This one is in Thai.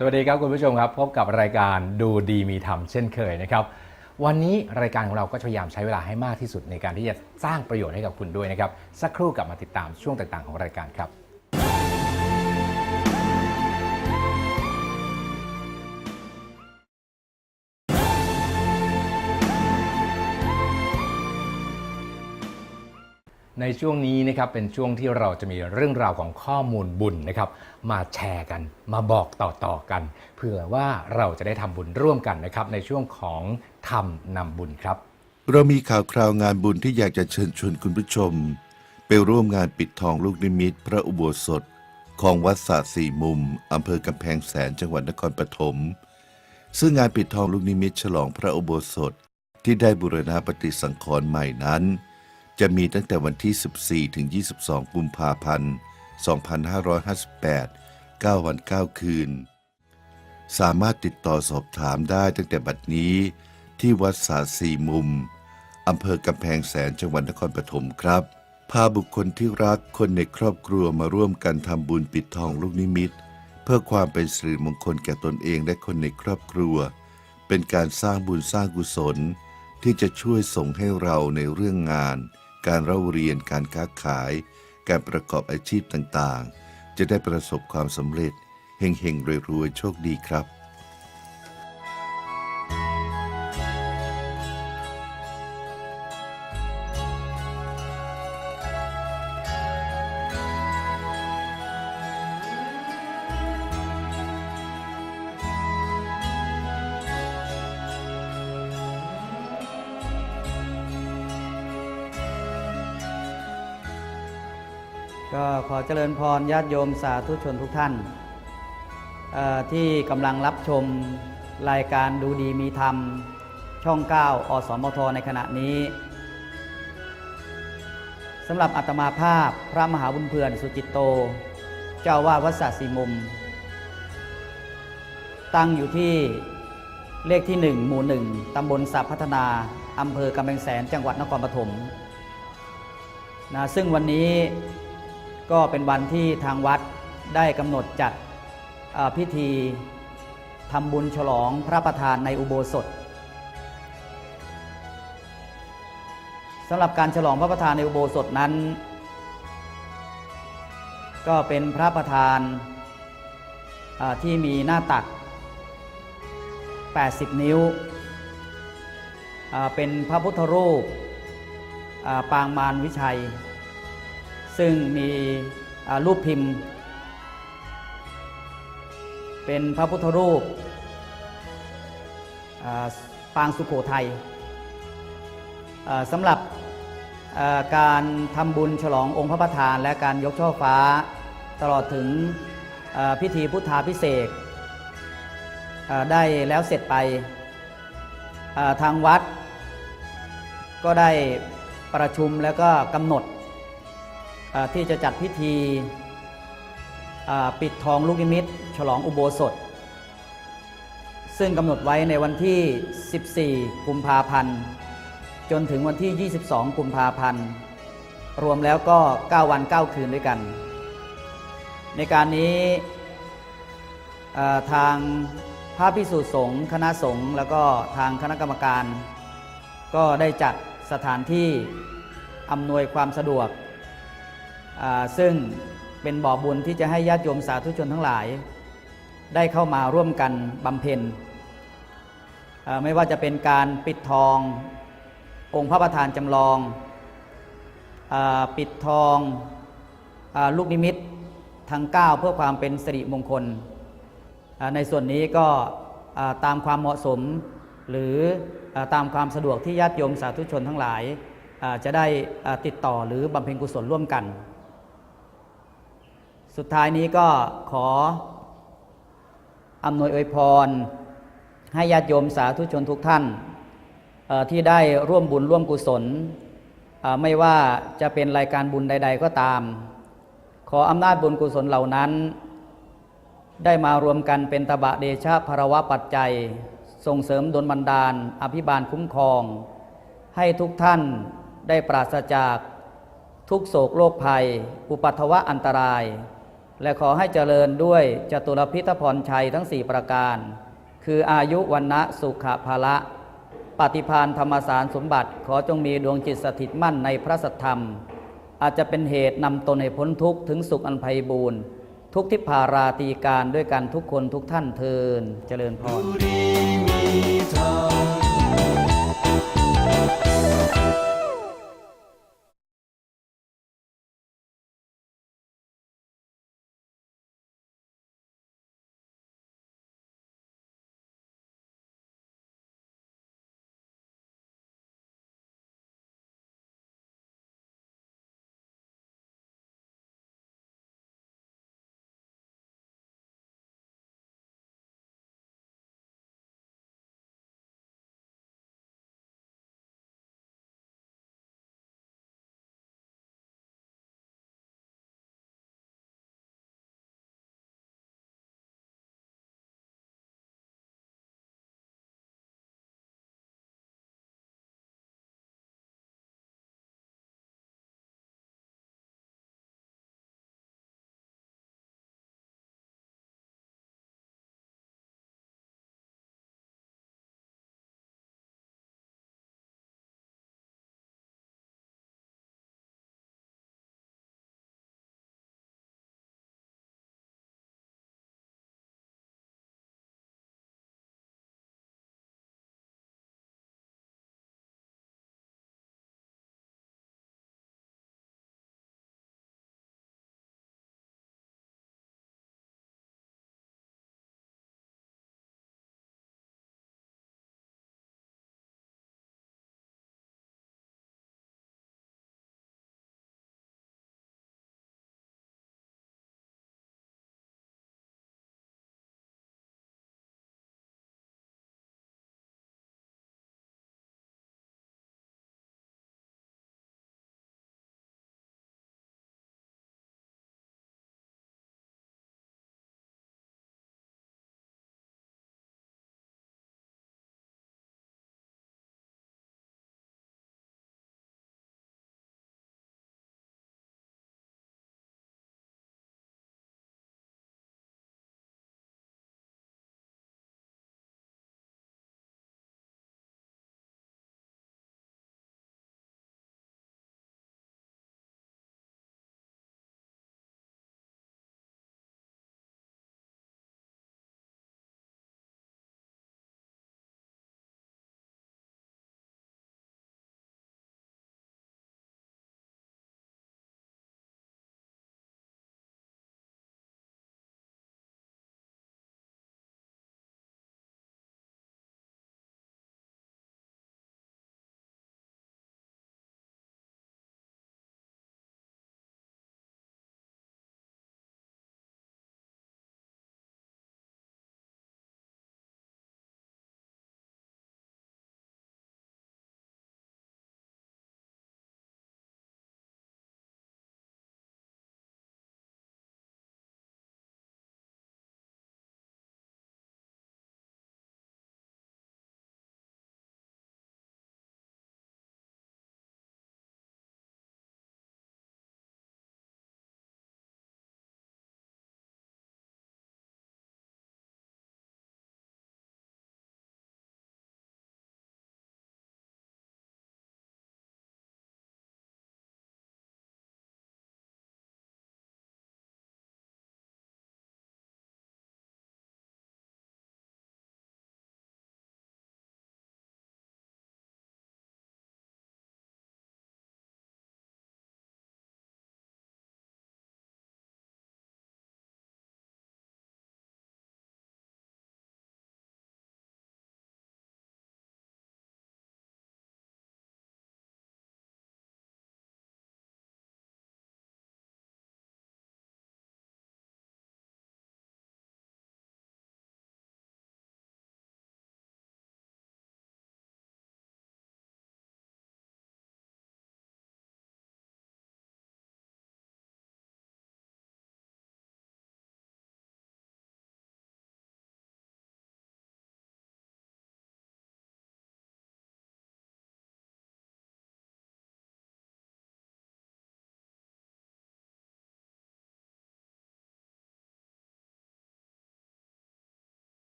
สวัสดีครับคุณผู้ชมครับ พบกับรายการดูดีมีธรรมเช่นเคยนะครับ วันนี้รายการของเราก็พยายามใช้เวลาให้มากที่สุดในการที่จะสร้างประโยชน์ให้กับคุณด้วยนะครับ สักครู่กลับมาติดตามช่วงต่างๆของรายการครับ ในช่วงนี้นะครับเป็นช่วงที่เราจะมีเรื่องราวของข้อมูลบุญนะครับมาแชร์กันมาบอกต่อๆกันเพื่อว่าเราจะได้ทำบุญร่วมกันนะครับในช่วงของทำนำบุญครับ เรามีข่าวคราวงานบุญที่อยากจะเชิญชวนคุณผู้ชม ไปร่วมงานปิดทองลูกนิมิตพระอุโบสถ ของวัดสาสี่มุมอำเภอกำแพงแสนจังหวัดนครปฐมซึ่งงานปิดทองลูกนิมิตฉลองพระอุโบสถ ที่ได้บูรณะปฏิสังขรณ์ใหม่นั้น จะมีตั้งแต่วันที่ 14 ถึง 22 กุมภาพันธ์ 2558 9 วัน 9 คืน สามารถติดต่อสอบถามได้ตั้งแต่บัดนี้ที่วัดสาสีมุม อำเภอกำแพงแสนจังหวัดนครปฐมครับ พาบุคคลที่รักคนในครอบครัวมาร่วมกันทำบุญปิดทองลูกนิมิต เพื่อความเป็นสิริมงคลแก่ตนเองและคนในครอบครัว เป็นการสร้างบุญสร้างกุศล ที่จะช่วยส่งให้เราในเรื่องงาน การเล่าเรียนการค้าขาย การประกอบอาชีพต่างๆ จะได้ประสบความสำเร็จเฮงๆรวยๆโชคดีครับ ก็ขอเจริญพรญาติโยมสาธุชนทุกท่าน ที่กำลังรับชมรายการดูดีมีธรรม ช่อง 9 อสมทในขณะนี้สำหรับอัตมาภาพพระมหาบุญเพื่อนสุจิตโต เจ้าวาดวัดสสีมุม ตั้งอยู่ที่เลขที่ 1 หมู่ 1 ตำบลสัพพัฒนาอำเภอกำแพงแสนจังหวัดนครปฐมนะซึ่งวันนี้ ก็เป็นวันที่ทางวัดได้กำหนดจัดพิธีทำบุญฉลองพระประธานในอุโบสถสำหรับการฉลองพระประธานในอุโบสถนั้น ก็เป็นพระประธานที่มีหน้าตัก 80 นิ้ว เป็นพระพุทธรูปปางมารวิชัย ซึ่งมีรูปพิมพ์ เป็นพระพุทธรูปปางสุโขทัยสำหรับการทำบุญฉลององค์พระประธาน และการยกช่อฟ้าตลอดถึงพิธีพุทธาพิเศษได้แล้วเสร็จไปทางวัดก็ได้ประชุมแล้วก็กำหนด ที่จะจัดพิธีปิดทองลูกนิมิต ฉลองอุโบสถ ซึ่งกำหนดไว้ในวันที่ 14 กุมภาพันธ์ จนถึงวันที่ 22 กุมภาพันธ์ รวมแล้วก็ 9 วัน 9 คืนด้วยกัน ในการนี้ทางพระพิสุสงฆ์คณะสงฆ์แล้วก็ทางคณะกรรมการ ก็ได้จัดสถานที่อำนวยความสะดวก ซึ่งเป็นบ่อบุญที่จะให้ญาติโยมสาธุชนทั้งหลาย ได้เข้ามาร่วมกันบำเพ็ญไม่ว่าจะเป็นการปิดทอง องค์พระประธานจำลองอปิดทองอลูกนิมิตทั้ง9เพื่อความเป็นสิริมงคล ในส่วนนี้ก็ตามความเหมาะสม หรืออตามความสะดวกที่ญาติโยมสาธุชนทั้งหลายจะได้ติดต่อหรือบำเพ็ญกุศลร่วมกัน สุดท้ายนี้ก็ขออำนวยอวยพร ให้ญาติโยมสาธุชนทุกท่าน ที่ได้ร่วมบุญร่วมกุศล ไม่ว่าจะเป็นรายการบุญใด ๆ ก็ตาม ขออำนาจบุญกุศลเหล่านั้น ได้มารวมกันเป็นตบะเดชะภรวะปัจจัย ส่งเสริมดลบันดาล อภิบาลคุ้มครอง ให้ทุกท่านได้ปราศจากทุกโศกโรคภัย อุปัตวะอันตราย และขอให้เจริญด้วยจตุรพิทพรชัยทั้งสี่ประการ คืออายุวันนะสุขภาละ ปฏิพานธรรมสารสมบัติ ขอจงมีดวงจิตสถิตมั่นในพระสัทธรรม อาจจะเป็นเหตุนำตนให้พ้นทุกข์ถึงสุขอันไพบูรณ์ทุกทิพาราตีการด้วยกันทุกคนทุกท่านเทินเจริญพรมีธรรม